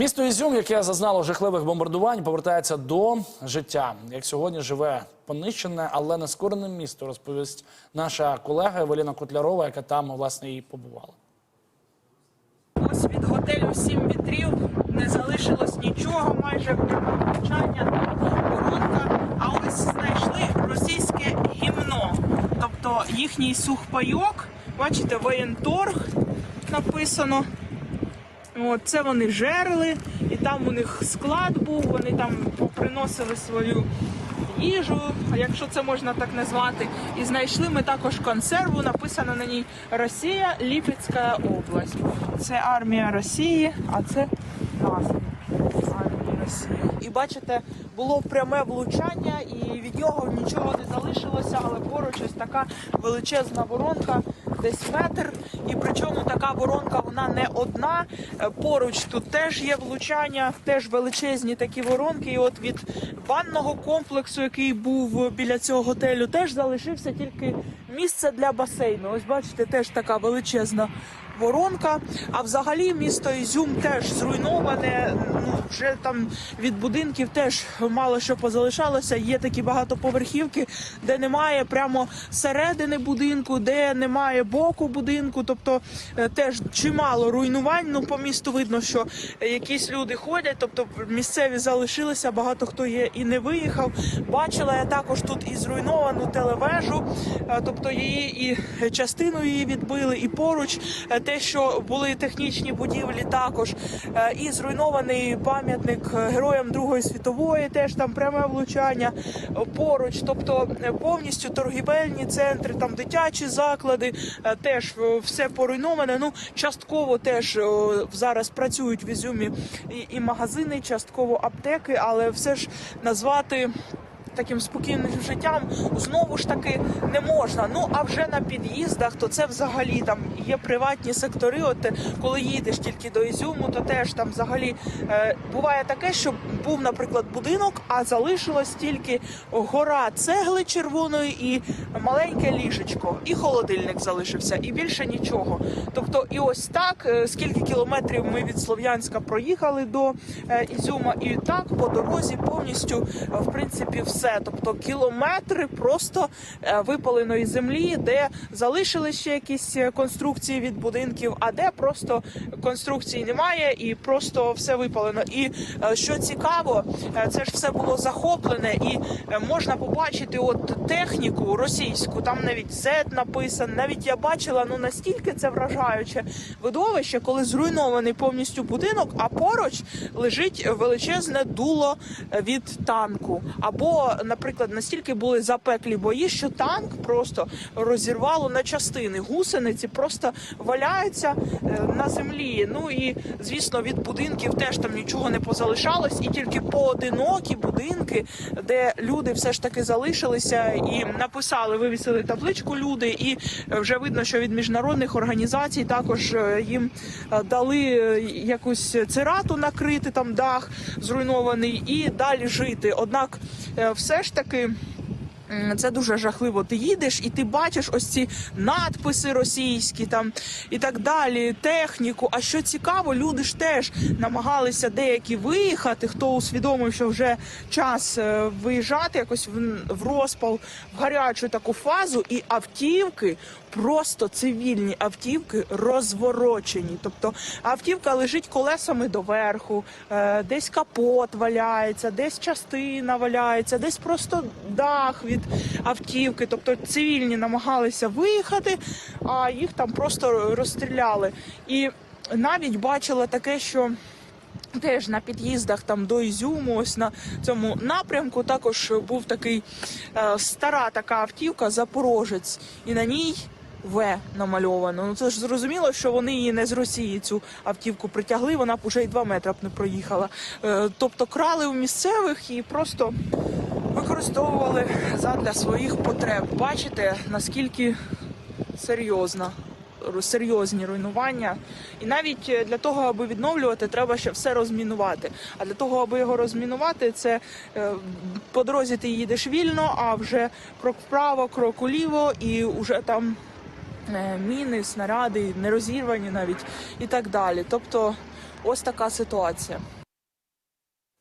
Місто Ізюм, яке зазнало жахливих бомбардувань, повертається до життя. Як сьогодні живе понищене, але нескорене місто, розповість наша колега Евеліна Котлярова, яка там власне і побувала. Ось від готелю сім вітрів не залишилось нічого, майже влучання, воронка. А ось знайшли російське гімно, тобто їхній сухпайок. Бачите, воєнторг написано. От, це вони жерли, і там у них склад був, вони там приносили свою їжу, якщо це можна так назвати. І знайшли ми також консерву, написано на ній Росія, Ліпецька область. Це армія Росії, а це назва армії Росії. І бачите, було пряме влучання, і від нього нічого не залишилося, але поруч ось така величезна воронка, десь метр. І причому така воронка вона не одна. Е, Поруч тут теж є влучання, теж величезні такі воронки. І от від банного комплексу, який був біля цього готелю, теж залишився тільки місце для басейну. Ось бачите, теж така величезна воронка. А взагалі місто Ізюм теж зруйноване. Ну вже там від будинків теж мало що позалишалося. Є такі багатоповерхівки, де немає прямо середини будинку, де немає боку будинку. Тобто е, теж чимало руйнувань. Ну по місту видно, що якісь люди ходять, тобто місцеві залишилися. Багато хто є і не виїхав. Бачила я також тут і зруйновану телевежу, е, тобто її і частину її відбили, і поруч е, те, що були технічні будівлі, також Е, і зруйнований пам'ятник героям Другої світової, теж там пряме влучання поруч. Тобто повністю торгівельні центри, там дитячі заклади, теж все поруйноване. Ну частково теж е, зараз працюють в Ізюмі і магазини, частково аптеки, але все ж назвати таким спокійним життям знову ж таки не можна. Ну а вже на під'їздах, то це взагалі там є приватні сектори. От е, коли їдеш тільки до Ізюму, то теж там взагалі е, буває таке, що був, наприклад, будинок, а залишилось тільки гора цегли червоної і маленьке ліжечко, і холодильник залишився, і більше нічого. Тобто, і ось так, е, скільки кілометрів ми від Слов'янська проїхали до е, Ізюма, і так по дорозі повністю в принципі все. Тобто кілометри просто е, випаленої землі, де залишили ще якісь е, конструкції від будинків, а де просто конструкції немає, і просто все випалено. І е, що цікаво, це ж все було захоплене, і можна побачити от техніку російську, там навіть Z написано. Навіть я бачила ну настільки це вражаюче видовище, коли зруйнований повністю будинок, а поруч лежить величезне дуло від танку. Або, наприклад, настільки були запеклі бої, що танк просто розірвало на частини. Гусениці просто валяються е, на землі. Ну і звісно, від будинків теж там нічого не позалишалось, і тільки поодинокі будинки, де люди все ж таки залишилися і написали, вивісили табличку люди, і вже видно, що від міжнародних організацій також е, їм е, дали якусь цирату накрити там дах зруйнований і далі жити. Однак, е, все ж таки. Це дуже жахливо. Ти їдеш і ти бачиш ось ці надписи російські там і так далі, техніку. А що цікаво, люди ж теж намагалися деякі виїхати, хто усвідомив, що вже час е, виїжджати якось в, в розпал, в гарячу таку фазу, і автівки. Просто цивільні автівки розворочені. Тобто автівка лежить колесами доверху, е, десь капот валяється, десь частина валяється, десь просто дах від автівки. Тобто цивільні намагалися виїхати, а їх там просто розстріляли. І навіть бачила таке, що. Теж на під'їздах там до Ізюму, ось на цьому напрямку також був такий е, стара така автівка, Запорожець, і на ній В намальовано. Ну це ж зрозуміло, що вони її не з Росії цю автівку притягли. Вона б уже й два метри б не проїхала. Е, тобто крали у місцевих і просто використовували задля своїх потреб. Бачите, наскільки серйозна. Серйозні руйнування, і навіть е, для того, аби відновлювати, треба ще все розмінувати. А для того, аби його розмінувати, це е, по дорозі ти їдеш вільно, а вже крок вправо, крок уліво, і вже там міни, снаряди, нерозірвані навіть і так далі. Тобто ось така ситуація.